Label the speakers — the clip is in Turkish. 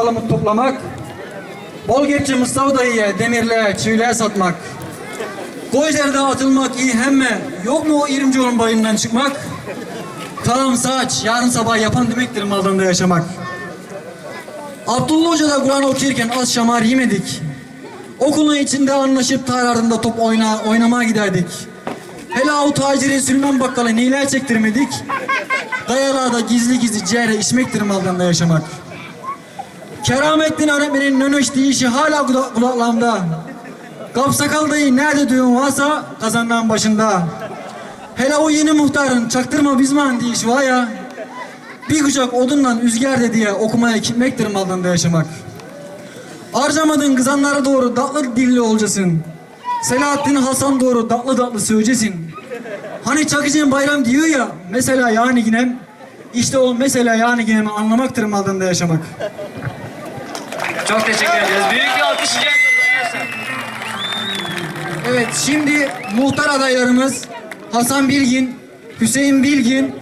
Speaker 1: palamut toplamak, bol geççi Mustafa dayıya demirle, çiviler satmak, Koyzer'de atılmak iyi hemme, yok mu o İrimcioğlu'nun bayından çıkmak? Kalam saç, yarın sabah yapan demektir malında yaşamak. Abdullah Hoca'da Kur'an okurken az şamar yemedik. Okulun içinde anlaşıp tararında top oyna, oynamaya giderdik. Hele o taciri Süleyman Bakkal'a neyler çektirmedik. Dayalarda gizli gizli ciğere içmektir malında yaşamak. Keramettin öğretmenin nönöş deyişi hala kula- kulaklarımda. Kapsakal dayı nerede düğün varsa kazandan başında. Hele o yeni muhtarın çaktırma bizman deyişi var ya. Bir kucak odunla üzger diye okumaya gitmektir malında yaşamak. Harcamadın kızanlara doğru tatlı dilli olacaksın. Selahattin Hasan doğru tatlı tatlı söyleyeceksin. Hani Çakıcı'nın bayram diyor ya, mesela yani yine işte o mesela yani yine anlamaktır malında yaşamak.
Speaker 2: Çok teşekkür ederiz. Büyük bir alkış rica.
Speaker 1: Evet şimdi muhtar adaylarımız Hasan Bilgin, Hüseyin Bilgin,